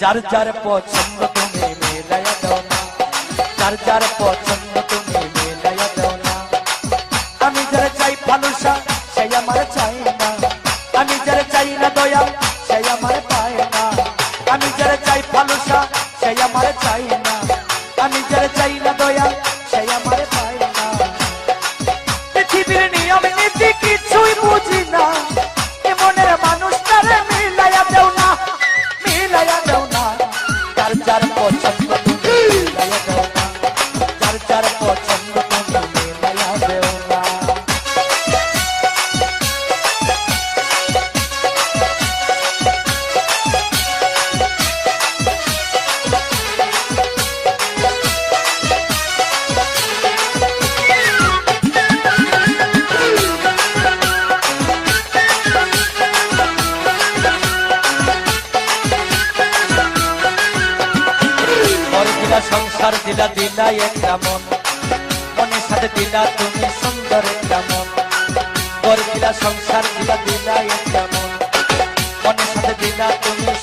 যার যার পছন্দ তুমি মেলাইয়া দাও না। যার যার পছন্দ তুমি মেলাইয়া দাও না। আমি যারা চাই ভালোসা সেই আমার চাই না। আমি যারা চাই না দয়া সেই আমার পায় না। আমি যারা চাই ভালোসা সেই আমার চাই না। দিলা সংসার, দিলা দিলা একটা মন। মনের সাথে দিলা তুমি সুন্দর একটা মন। করে দিলা সংসার, দিলা দিলা একটা মন। মনের সাথে দিলা তুমি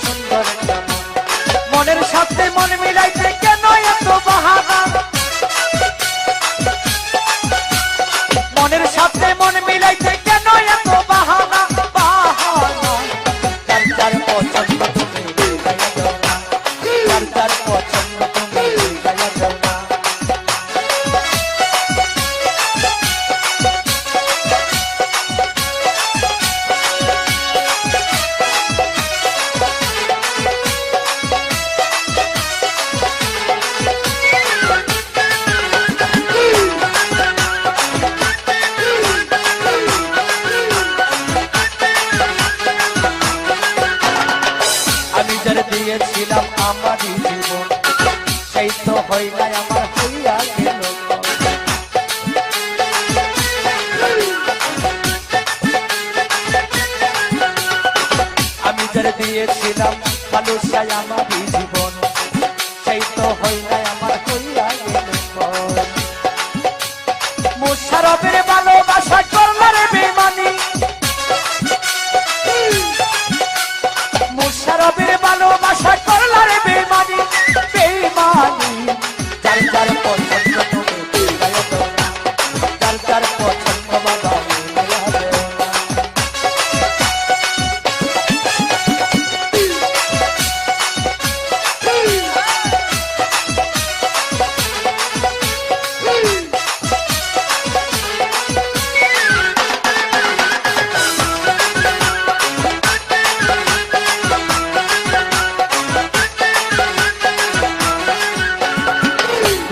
দিয়েছিলাম আমারই জীবন। সেই তো হয় আমার হইয়া গেল। আমি যারা দিয়েছিলাম মানুষ আমার জীবন। সেই তো হয়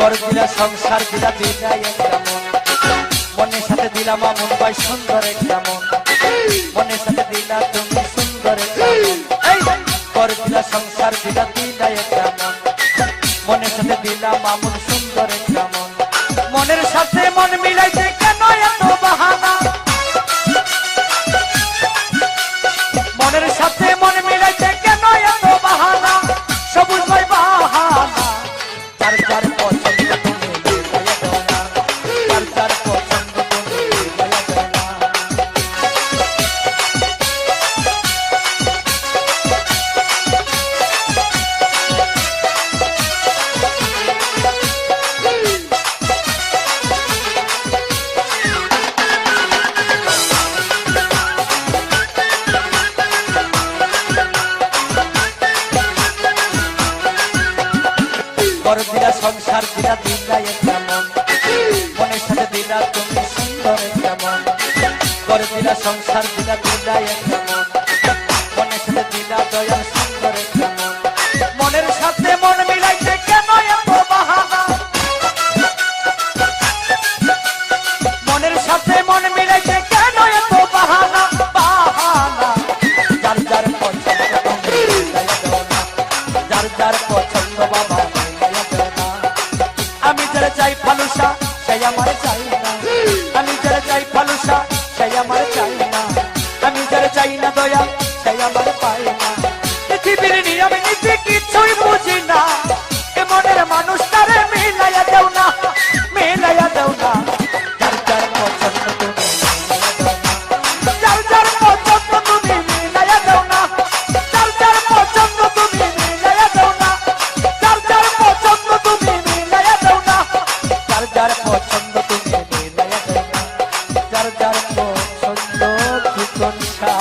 সংসার একটা মন মনের সাথে দিলাম সুন্দর মন মনের সাথে দিলা তুমি সুন্দর একটা সংসার দিলা একটা মন মনের সাথে দিলাম আমন মন মনের সাথে মন মিলাইতে কেন এত ঘর দিলা সংসার দিলা দিলা একটা মন মনের সাথে দিলা তুমি সুন্দর একটা মন ঘর দিলা সংসার দিলা দিলা একটা মন মনের সাথে দিলা দয়াল, সুন্দর একটা মন মনের সাথে মন মিলাইতে কেন এত বাহানা মনের সাথে মন মিলাইতে কেন এত বাহানা বাহানা। যার যার পছন্দ যার যার পছন্দ, বাবা। আমার চাই না। আমি যারা চাই না দয়া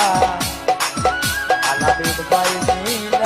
I'll be the boy